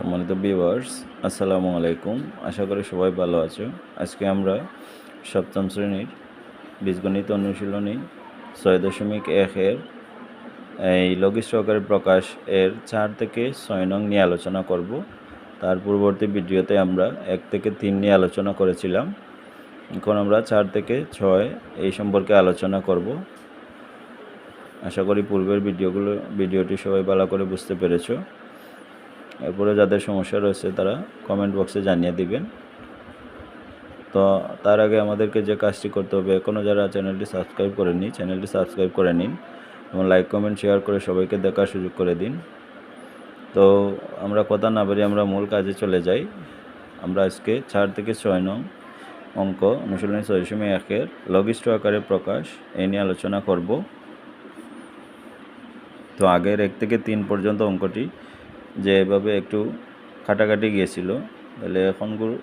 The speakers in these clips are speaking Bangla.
সম্মানিত ভিউয়ার্স আসসালামু আলাইকুম। আশা করি সবাই ভালো আছো। আজকে আমরা সপ্তম শ্রেণির বীজগণিত অনুশীলনী ছয় দশমিক একের এই লঘু সহকারী প্রকাশ এর চার থেকে ছয় নং নিয়ে আলোচনা করব। তার পূর্ববর্তী ভিডিওতে আমরা এক থেকে তিন নিয়ে আলোচনা করেছিলাম। এখন আমরা চার থেকে ছয় এই সম্পর্কে আলোচনা করব। আশা করি পূর্বের ভিডিওগুলো ভিডিওটি সবাই ভালো করে বুঝতে পেরেছ। এরপরে যাদের সমস্যা রয়েছে তারা কমেন্ট বক্সে জানিয়ে দিবেন। তো তার আগে আমাদেরকে যে কাজটি করতে হবে এখনও যারা চ্যানেলটি সাবস্ক্রাইব করেননি চ্যানেলটি সাবস্ক্রাইব করে নিন এবং লাইক কমেন্ট শেয়ার করে সবাইকে দেখার সুযোগ করে দিন। তো আমরা কথা না বেরিয়ে আমরা মূল কাজে চলে যাই। আমরা আজকে চার থেকে ছয় নং অঙ্ক অনুশীলনী ছয় দশমিক একের লঘিষ্ঠ আকারে প্রকাশ এই নিয়ে আলোচনা করব। তো আগের এক থেকে তিন পর্যন্ত অঙ্কটি যে এভাবে একটু কাটাকাটি গিয়েছিল, তাহলে এখনগুলো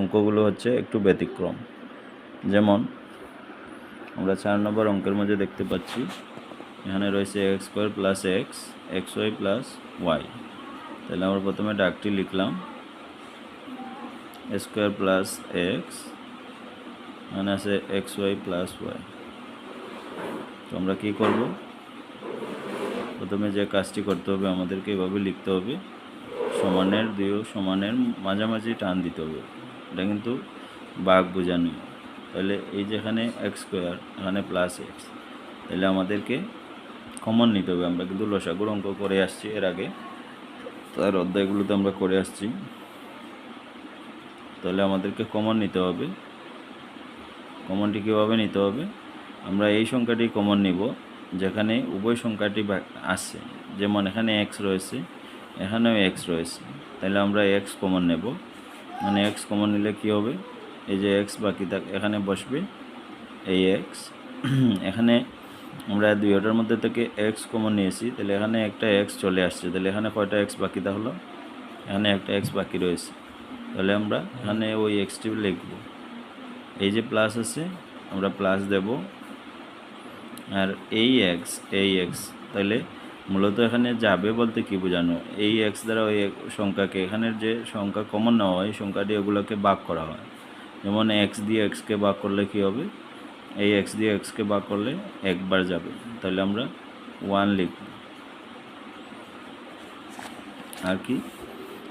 অঙ্কগুলো হচ্ছে একটু ব্যতিক্রম। যেমন আমরা চার নম্বর অঙ্কের মধ্যে দেখতে পাচ্ছি, এখানে রয়েছে x square plus x x y plus y তাহলে আমরা প্রথমে ডাকটি লিখলাম স্কোয়ার প্লাস এক্স মানে আছে এক্স ওয়াই প্লাস ওয়াই তো আমরা কী করব? প্রথমে যে কাজটি করতে হবে, আমাদেরকে এভাবে লিখতে হবে। সমানের দুই সমানের মাঝামাঝি টান দিতে হবে। এটা কিন্তু বাঘ বোঝানো। তাহলে এই যেখানে এক্স স্কোয়ার এখানে প্লাস এক্স তাহলে আমাদেরকে কমন নিতে হবে। আমরা কিন্তু লসাগুর অঙ্ক করে আসছি এর আগে। তার অধ্যায়গুলোতে আমরা করে আসছি। তাহলে আমাদেরকে কমন নিতে হবে। কমনটি কীভাবে নিতে হবে? আমরা এই সংখ্যাটি কমন নিব। যেখানে উভয় সংখ্যাটি আছে। যেমন এখানে এক্স রয়েছে, এখানেও এক্স রয়েছে। তাহলে আমরা এক্স কমন নেব। মানে এক্স কমন নিলে কি হবে? এই যে এক্স বাকি থাক, এখানে বসবে এই এক্স এখানে আমরা দুইটার মধ্যে থেকে এক্স কমন নিয়েছি। তাহলে এখানে একটা এক্স চলে আসছে। তাহলে এখানে কয়টা এক্স বাকি থাকল এখানে একটা এক্স বাকি রয়েছে। তাহলে আমরা এখানে ওই এক্সটি লিখব। এই যে প্লাস আছে, আমরা প্লাস দেব। আর এই এক্স এই এক্স তাহলে মূলত এখানে যাবে বলতে কি বোঝানো? এই এক্স দ্বারা ওই সংখ্যাকে, এখানের যে সংখ্যা কমন নেওয়া হয় সংখ্যাটি ওগুলোকে ভাগ করা হয়। যেমন এক্স দিয়ে এক্সকে ভাগ করলে কি হবে? এই এক্স দিয়ে এক্সকে ভাগ করলে একবার যাবে। তাহলে আমরা ওয়ান লিখব। আর কি?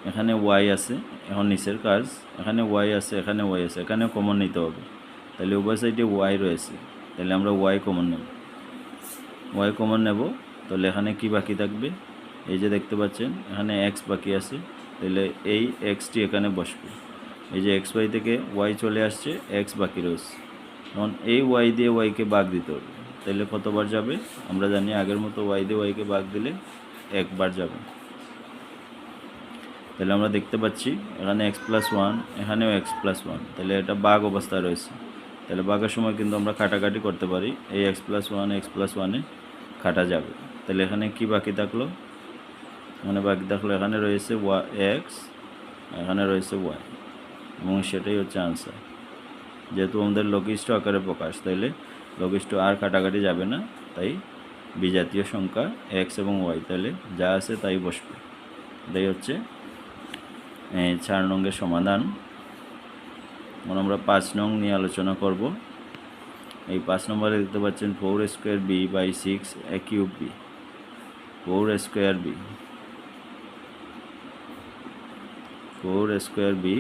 এখানে ওয়াই আছে, এখন নিচের কাজ। এখানে ওয়াই আছে, এখানে ওয়াই আছে, এখানেও কমন নিতে হবে। তাহলে উভয় সাইডে ওয়াই রয়েছে। তাহলে আমরা ওয়াই কমন নেব। ওয়াই কমন নেব। তাহলে এখানে কি বাকি থাকবে? এই যে দেখতে পাচ্ছেন, এখানে এক্স বাকি আছে। তাহলে এই এক্সটি এখানে বসবে। এই যে এক্স ওয়াই থেকে ওয়াই চলে আসছে এক্স বাকি রয়েছে। এখন এই ওয়াই দিয়ে ওয়াইকে বাগ দিতে হবে। তাহলে কতবার যাবে? আমরা জানি আগের মতো ওয়াই দিয়ে ওয়াইকে বাগ দিলে একবার যাবে। তাহলে আমরা দেখতে পাচ্ছি, এখানে এক্স প্লাস ওয়ান এখানেও এক্স প্লাস ওয়ান তাহলে এটা বাঘ অবস্থায় রয়েছে। তাহলে বাঘের সময় কিন্তু আমরা কাটাকাটি করতে পারি। এই x plus one x plus ওয়ানে কাটা যাবে। তাহলে এখানে কি বাকি থাকল? এখানে বাকি থাকল, এখানে রয়েছে ওয়া এক্স এখানে রয়েছে ওয়াই এবং সেটাই হচ্ছে আনসার যেহেতু আমাদের লঘিষ্ঠ আকারে প্রকাশ, তাইলে লঘিষ্ঠ আর কাটাকাটি যাবে না, তাই বিজাতীয় সংখ্যা এক্স এবং ওয়াই তাহলে যা আছে তাই বসবে। এটাই হচ্ছে চার নঙ্গের সমাধান। আমরা পাঁচ নং নিয়ে আলোচনা করব। এই পাঁচ নম্বরে দেখতে পাচ্ছেন four square b by six a cube b, four square b, four square b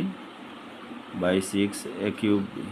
by six a cube b.